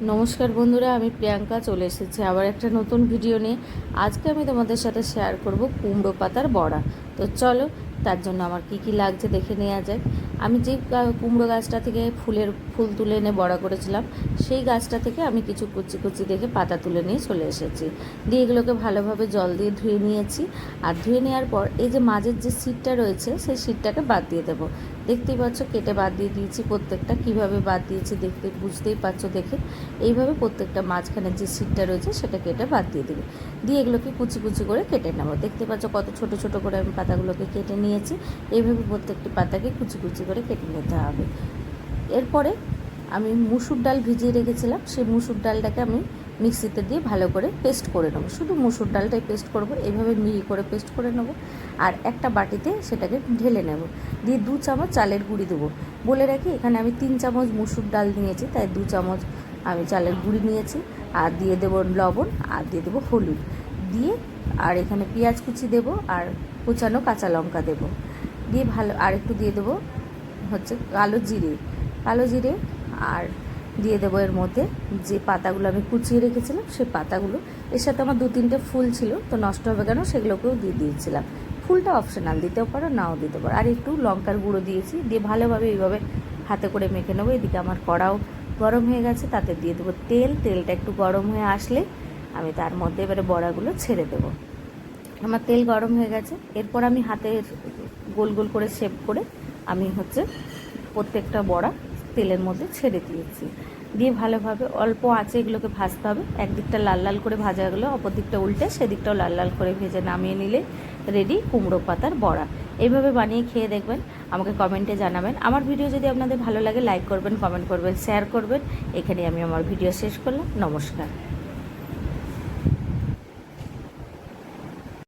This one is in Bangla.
নমস্কার বন্ধুরা, আমি প্রিয়াঙ্কা চলে এসেছি আবার একটা নতুন ভিডিও নিয়ে। আজকে আমি তোমাদের সাথে শেয়ার করব কুমড়ো পাতার বড়া। তো চলো, তার জন্য আমার কি কি লাগছে দেখে নেওয়া যায় আমি যে কুমড়ো গাছটা থেকে ফুলের, ফুল তুলে এনে বড়া করেছিলাম, সেই গাছটা থেকে আমি কিছু কুচি কুচি দেখে পাতা তুলে নিয়ে চলে এসেছি। দিয়ে এগুলোকে ভালোভাবে জল দিয়ে ধুয়ে নিয়েছি। আর ধুয়ে নেওয়ার পর এই যে মাঝের যে সিটটা রয়েছে, সেই সিটটাকে বাদ দিয়ে দেবো। দেখতেই পাচ্ছ কেটে বাদ দিয়ে দিয়েছি, প্রত্যেকটা কীভাবে বাদ দিয়েছি দেখতে, বুঝতেই পারছ দেখে। এইভাবে প্রত্যেকটা মাঝখানে যে সিটটা রয়েছে সেটা কেটে বাদ দিয়ে দেবে। দিয়ে এগুলোকে কুচি কুচি করে কেটে নেব। দেখতে পাচ্ছ কত ছোট ছোট করে আমি পাতাগুলোকে কেটে নিয়েছি। এইভাবে প্রত্যেকটি পাতাকে কুচি কুচি করে কেটে নিতে হবে। এরপরে আমি মুসুর ডাল ভিজিয়ে রেখেছিলাম। সেই মুসুর ডালটাকে আমি মিক্সিতে দিয়ে ভালো করে পেস্ট করে নেব। শুধু মুসুর ডালটাই পেস্ট করব এইভাবে মিহি করে পেস্ট করে নেব। আর একটা বাটিতে সেটাকে ঢেলে নেব। দিয়ে দু চামচ চালের গুঁড়ি দেবো। বলে রাখি, এখানে আমি তিন চামচ মুসুর ডাল নিয়েছি, তাই দু চামচ আমি চালের গুঁড়ি নিয়েছি। আর দিয়ে দেবো লবণ, আর দিয়ে দেবো হলুদ। দিয়ে আর এখানে পেঁয়াজ কুচি দেবো, আর কুচানো কাঁচা লঙ্কা দেবো। দিয়ে ভালো, আর একটু দিয়ে দেবো হচ্ছে কালো জিরে। কালো জিরে আর দিয়ে দেবো এর মধ্যে। যে পাতাগুলো আমি কুচিয়ে রেখেছিলাম সেই পাতাগুলো। এর সাথে আমার দু তিনটে ফুল ছিল, তো নষ্ট হবে কেন সেগুলোকেও দিয়ে দিয়েছিলাম। ফুলটা অপশনাল দিতেও পারো, নাও দিতে পারো। আর একটু লঙ্কার গুঁড়ো দিয়েছি, দিয়ে ভালোভাবে এইভাবে হাতে করে মেখে নেব। এদিকে আমার কড়াও গরম হয়ে গেছে, তাতে দিয়ে দেবো তেল। তেলটা একটু গরম হয়ে আসলে আমি তার মধ্যে এবারে বড়াগুলো ছেড়ে দেবো। আমার তেল গরম হয়ে গেছে, এরপর আমি হাতে গোল গোল করে শেপ করে আমি হচ্ছে প্রত্যেকটা বড়া তেলের মধ্যে ছেড়ে দিয়েছি। দিয়ে ভালোভাবে অল্প আঁচে এগুলোকে ভাজতে হবে। একদিকটা লাল লাল করে ভাজা গেলো অপর দিকটা উল্টে সেদিকটাও লাল লাল করে ভেজে নামিয়ে নিলে রেডি কুমড়ো পাতার বড়া। এইভাবে বানিয়ে খেয়ে দেখবেন, আমাকে কমেন্টে জানাবেন। আমার ভিডিও যদি আপনাদের ভালো লাগে লাইক করবেন কমেন্ট করবেন শেয়ার করবেন। এখানে আমি আমার ভিডিও শেষ করলাম। নমস্কার।